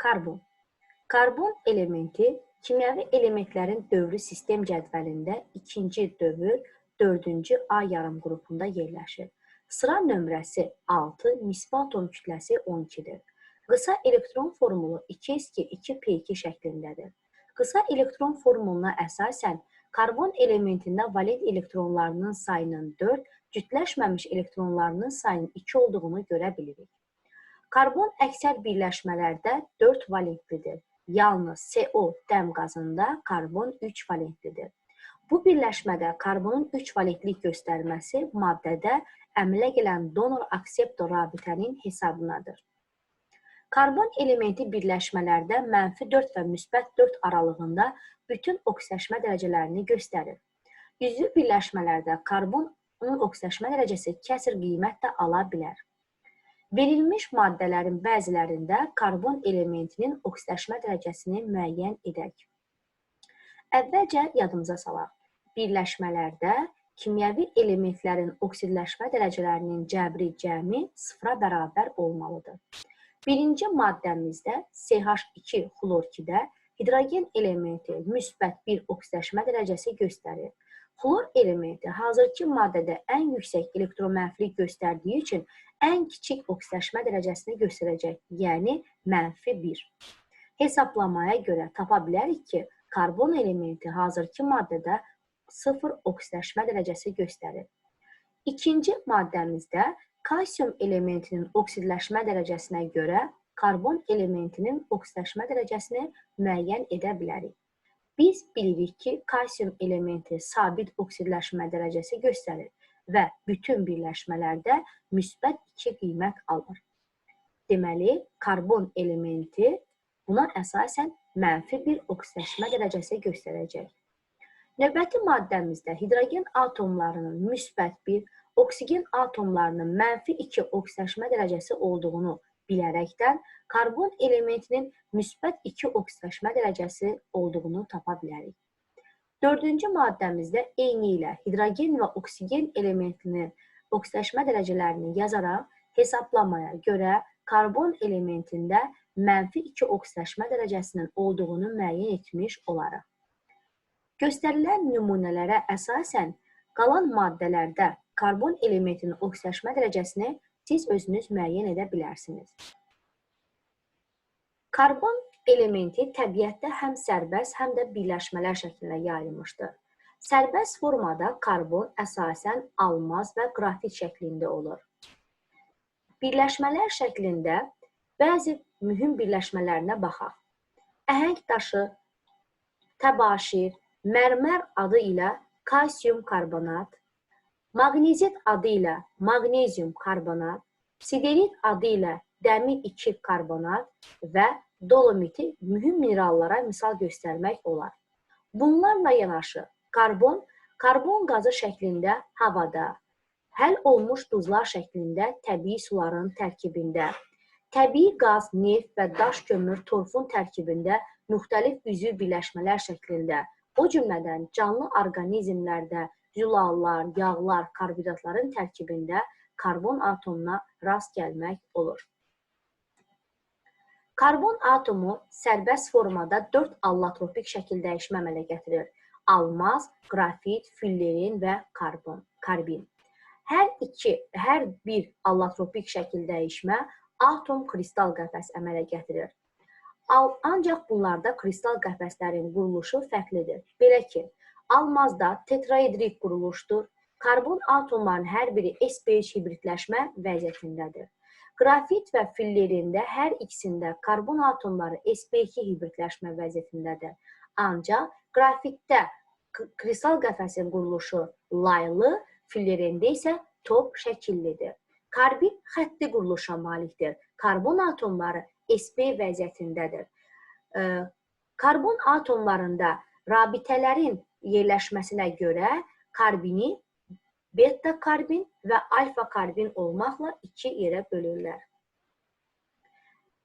Karbon. Karbon elementi kimyəvi elementlərin dövrü sistem cədvəlində ikinci dövr, dördüncü A yarım qrupunda yerləşir. Sıra nömrəsi 6, nisbi atom kütləsi 12-dir. Qısa elektron formulu 2s2 şəklindədir. Qısa elektron formuluna əsasən karbon elementində valent elektronlarının sayının 4, cütləşməmiş elektronlarının sayının 2 olduğunu görə bilirik. Karbon əksər birləşmələrdə 4 valentlidir. Yalnız CO dəm qazında karbon 3 valentlidir. Bu birləşmədə karbonun 3 valentlik göstərməsi maddədə əmələ gələn donor-akseptor rabitənin hesabınadır. Karbon elementi birləşmələrdə mənfi 4 və müsbət 4 aralığında bütün oksidaşma dərəcələrini göstərir. Üzvü birləşmələrdə karbonun oksidaşma dərəcəsi kəsr qiymət də ala bilər. Verilmiş maddələrin bəzilərində karbon elementinin oksidaşma dərəcəsini müəyyən edək. Əvvəlcə yadımıza salaq. Birləşmələrdə kimyəvi elementlərin oksidləşmə dərəcələrinin cəbri cəmi sıfıra bərabər olmalıdır. Birinci maddəmizdə CH2 xlor-2-də hidrogen elementi müsbət 1 oksidləşmə dərəcəsi göstərir. Xlor elementi hazırki maddədə ən yüksək elektromənfilik göstərdiyi üçün ən kiçik oksidləşmə dərəcəsini göstərəcək, yəni mənfi 1. Hesablamaya görə tapa bilərik ki, karbon elementi hazırki maddədə 0 oksidləşmə dərəcəsi göstərir. İkinci maddəmizdə kalsium elementinin oksidləşmə dərəcəsinə görə karbon elementinin oksidləşmə dərəcəsini müəyyən edə bilərik. Biz bilirik ki, kalsium elementi sabit oksidləşmə dərəcəsi göstərir və bütün birləşmələrdə müsbət 2 qiymət alır. Deməli, karbon elementi buna əsasən mənfi bir oksidləşmə dərəcəsi göstərəcək. Növbəti maddəmizdə hidrogen atomlarının müsbət 1, oksigen atomlarının mənfi 2 oksidləşmə dərəcəsi olduğunu bilərəkdən karbon elementinin müsbət 2 oksidləşmə dərəcəsi olduğunu tapa bilərik. Dördüncü maddəmizdə eyni ilə hidrogen və oksigen elementinin oksidləşmə dərəcələrini yazaraq hesablamaya görə karbon elementində mənfi 2 oksidləşmə dərəcəsinin olduğunu müəyyən etmiş olarıq. Göstərilən nümunələrə əsasən qalan maddələrdə karbon elementinin oksidləşmə dərəcəsini siz özünüz müəyyən edə bilərsiniz. Karbon elementi təbiətdə həm sərbəst, həm də birləşmələr şəklində yayılmışdır. Sərbəst formada karbon əsasən almaz və qrafit şəklində olur. Birləşmələr şəklində bəzi mühüm birləşmələrinə baxaq. Əhəng daşı, təbaşir, mərmər adı ilə kalsium karbonat, maqnezit adı ilə maqnezium karbonat, siderit adı ilə dəmir 2 karbonat və dolomiti mühüm minerallara misal göstərmək olar. Bunlarla yanaşı, karbon, karbon qazı şəklində havada, həll olmuş duzlar şəklində təbii suların tərkibində, təbii qaz, neft və daş kömür torfun tərkibində müxtəlif üzvü birləşmələr şəklində, o cümlədən canlı orqanizmlərdə zülallar, yağlar, karbohidratların tərkibində karbon atomuna rast gəlmək olur. Karbon atomu sərbəst formada 4 allotropik şəkil dəyişmə əmələ gətirir. Almaz, qrafit, füllerin və karbon, karbin. Hər iki, hər bir allotropik şəkil dəyişmə atom kristal qəfəs əmələ gətirir. Ancaq bunlarda kristal qəfəslərin quruluşu fərqlidir. Belə ki, almazda tetraedrik quruluşdur. Karbon atomların hər biri S5 hibridləşmə vəziyyətindədir. Qrafit və fillerində hər ikisində karbon atomları sp2 hibridləşmə vəziyyətindədir. Ancaq qrafitdə kristal qəfəsin quruluşu laylı, fillerində isə top şəkillidir. Karbid xətti quruluşa malikdir. Karbon atomları sp vəziyyətindədir. Karbon atomlarında rabitələrin yerləşməsinə görə karbini beta karbin və alfa karbin olmaqla iki yerə bölürlər.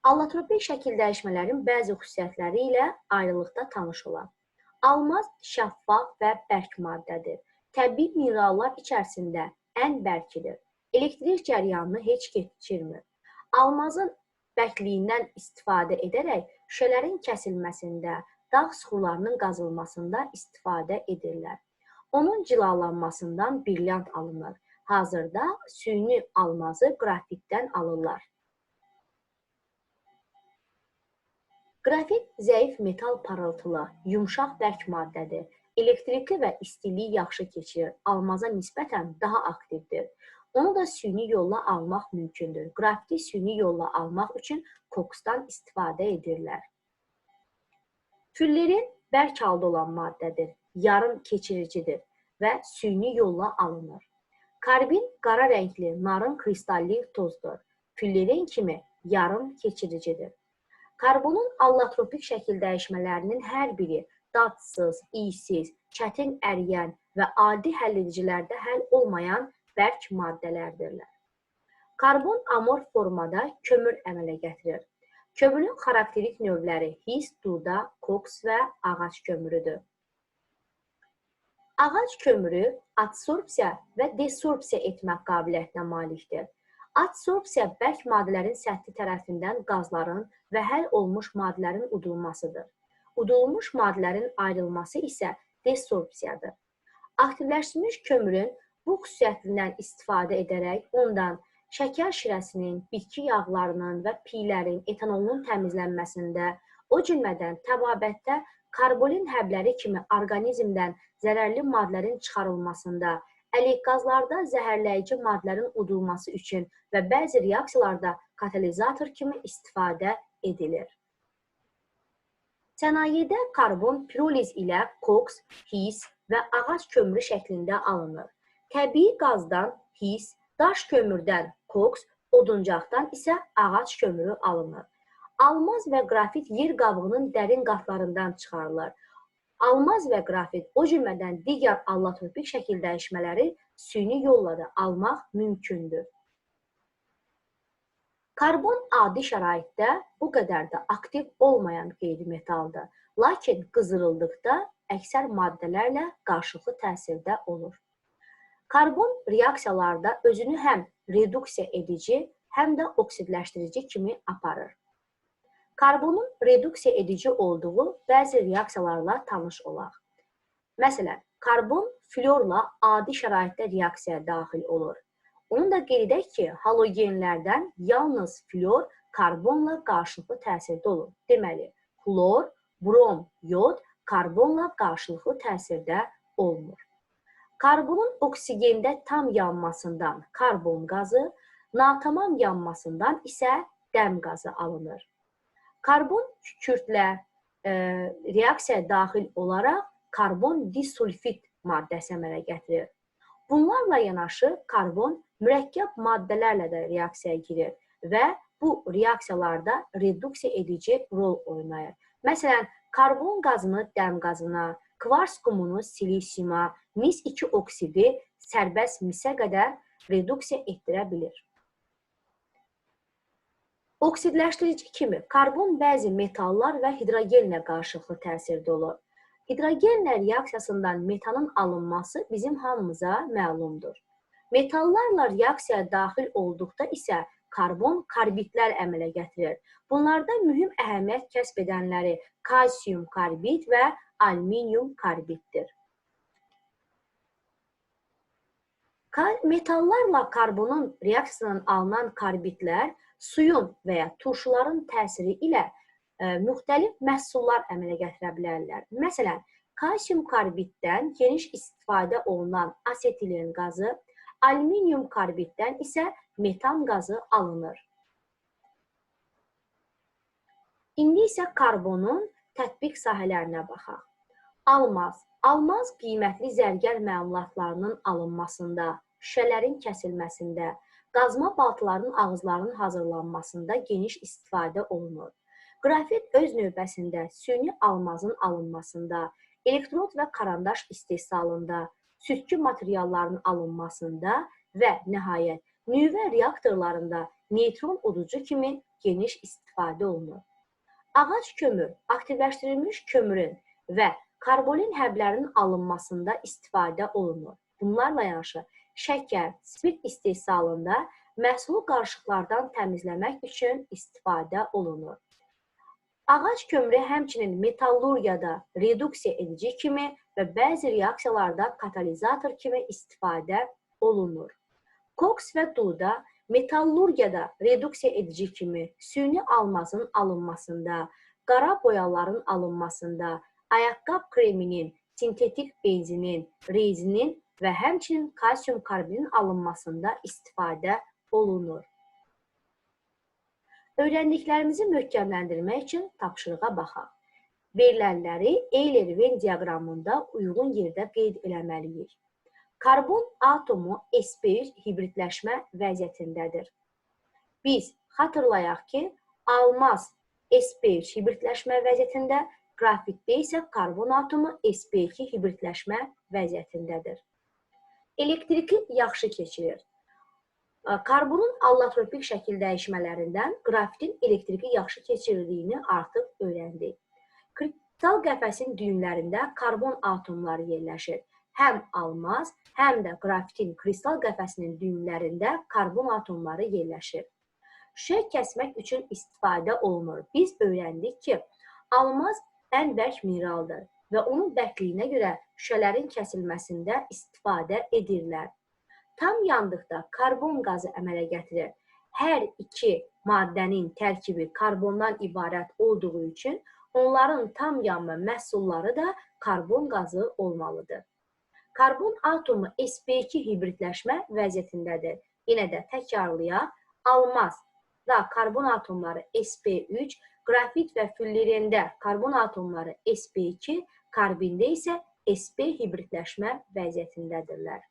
Allotropik şəkil dəyişmələrin bəzi xüsusiyyətləri ilə ayrılıqda tanış olaq. Almaz şəffaf və bərk maddədir. Təbii minerallar içərisində ən bərkidir. Elektrik cəryanını heç keçirmir. Almazın bərkliyindən istifadə edərək şüşələrin kəsilməsində, dağ süxurlarının qazılmasında istifadə edirlər. Onun cilalanmasından brilyant alınır. Hazırda süni almazı qrafitdən alırlar. Qrafit zəif metal parıltılı, yumşaq bərk maddədir. Elektrikli və istilik yaxşı keçirir. Almaza nisbətən daha aktivdir. Onu da süni yolla almaq mümkündür. Qrafiti süni yolla almaq üçün koksdan istifadə edirlər. Füllerin bərk halda olan maddədir, yarım keçiricidir və süni yolla alınır. Karbin qara rəngli, narın kristalli tozdur. Füllerin kimi yarım keçiricidir. Karbonun allotropik şəkil dəyişmələrinin hər biri dadsız, iysiz, çətin əriyən və adi həlledicilərdə həll olmayan bərk maddələrdirlər. Karbon amorf formada kömür əmələ gətirir. Kömürün xarakterik növləri his, duda, koks və ağac kömürüdür. Ağac kömürü adsorpsiya və desorpsiya etmək qabiliyyətinə malikdir. Adsorpsiya bərk maddələrin səthi tərəfindən qazların və həll olmuş maddələrin udulmasıdır. Udulmuş maddələrin ayrılması isə desorpsiyadır. Aktivləşdirilmiş kömürün Bu xüsusiyyətindən istifadə edərək ondan şəkər şirəsinin, bitki yağlarının və piylərin, etanolun təmizlənməsində, o cümlədən təbabətdə karbolin həbləri kimi orqanizmdən zərərli maddələrin çıxarılmasında, ələqazlarda zəhərləyici maddələrin udulması üçün və bəzi reaksiyalarda katalizator kimi istifadə edilir. Sənayedə karbon piroliz ilə koks, his və ağac kömürü şəklində alınır. Təbii qazdan his, daş kömürdən koks, oduncaqdan isə ağac kömürü alınır. Almaz və qrafit yer qabığının dərin qatlarından çıxarılır. Almaz və qrafit, o cümlədən digər allotropik şəkil dəyişmələri süni yolla da almaq mümkündür. Karbon adi şəraitdə bu qədər də aktiv olmayan qeyri-metaldır, lakin qızdırıldıqda əksər maddələrlə qarşılıqlı təsirdə olur. Karbon reaksiyalarda özünü həm reduksiya edici, həm də oksidləşdirici kimi aparır. Karbonun reduksiya edici olduğu bəzi reaksiyalarla tanış olaq. Məsələn, karbon florla adi şəraitdə reaksiyaya daxil olur. Onu da qeyd edək ki, halogenlərdən yalnız flor karbonla qarşılıqlı təsirdə olur. Deməli, xlor, brom, yod karbonla qarşılıqlı təsirdə olmur. Karbonun oksigendə tam yanmasından karbon qazı, natamam yanmasından isə dəm qazı alınır. Karbon kükürdlə e, reaksiyaya daxil olaraq karbon disulfit maddəsi əmələ gətirir. Bunlarla yanaşı karbon mürəkkəb maddələrlə də reaksiyaya girir və bu reaksiyalarda reduksiya edici rol oynayır. Məsələn, karbon qazını dəm qazına, kvars qumunu silisiuma, mis 2 oksidi sərbəst misə qədər reduksiya etdirə bilir. Oksidləşdirici kimi karbon bəzi metallar və hidrogenlə qarşılıqlı təsirdə olur. Hidrogenlə reaksiyasından metanın alınması bizim hamımıza məlumdur. Metallarla reaksiyaya daxil olduqda isə karbon karbidlər əmələ gətirir. Bunlarda mühüm əhəmiyyət kəsb edənləri kalsium karbid və alüminium karbiddir. Metallarla karbonun reaksiyasından alınan karbidlər suyun və ya turşuların təsiri ilə ə, e, müxtəlif məhsullar əmələ gətirə bilərlər. Məsələn, kalsium karbiddən geniş istifadə olunan asetilen qazı, alüminium karbiddən isə metan qazı alınır. İndi isə karbonun tətbiq sahələrinə baxaq. Almaz. Almaz qiymətli zərgər məmulatlarının alınmasında, şüşələrin kəsilməsində, qazma baltaların ağızlarının hazırlanmasında geniş istifadə olunur. Qrafit öz növbəsində süni almazın alınmasında, elektrod və karandaş istehsalında, sütkü materiallarının alınmasında və nəhayət nüvə reaktorlarında neytron uducu kimi geniş istifadə olunur. Ağac kömür aktivləşdirilmiş kömürün və karbolin həblərinin alınmasında istifadə olunur. Bunlarla yanaşı şəkər, spirt istehsalında məhsulu qarışıqlardan təmizləmək üçün istifadə olunur. Ağac kömürü həmçinin metallurgiyada reduksiya edici kimi və bəzi reaksiyalarda katalizator kimi istifadə olunur. Koks və duda metallurgiyada reduksiya edici kimi süni almazın alınmasında, qara boyaların alınmasında, ayaqqab kreminin, sintetik benzinin, rezinin və həmçinin kalsium karbinin alınmasında istifadə olunur. Öyrəndiklərimizi möhkəmləndirmək üçün tapşırığa baxaq. Verilənləri Euler-Venn diaqramında uyğun yerdə qeyd eləməliyik. Karbon atomu sp3 hibridləşmə vəziyyətindədir. Biz xatırlayaq ki, almaz sp3 hibridləşmə vəziyyətində, qrafitdə isə karbon atomu sp2 hibridləşmə vəziyyətindədir. Elektriki yaxşı keçirir. Karbonun allotropik şəkil dəyişmələrindən qrafitin elektriki yaxşı keçirdiyini artıq öyrəndik. Kristal qəfəsin düyünlərində karbon atomları yerləşir. Həm almaz, həm də qrafitin kristal qəfəsinin düyünlərində karbon atomları yerləşir. Şüşə kəsmək üçün istifadə olunur. Biz öyrəndik ki, almaz ən bərk mineraldır və onun bərkliyinə görə şüşələrin kəsilməsində istifadə edirlər. Tam yandıqda karbon qazı əmələ gətirir. Hər iki maddənin tərkibi karbondan ibarət olduğu üçün onların tam yanma məhsulları da karbon qazı olmalıdır. Karbon atomu sp2 hibridləşmə vəziyyətindədir. Yenə də təkrarlayaq. Almaz da karbon atomları sp3, qrafit və fullerendə karbon atomları sp2, karbində isə sp hibridləşmə vəziyyətindədirlər.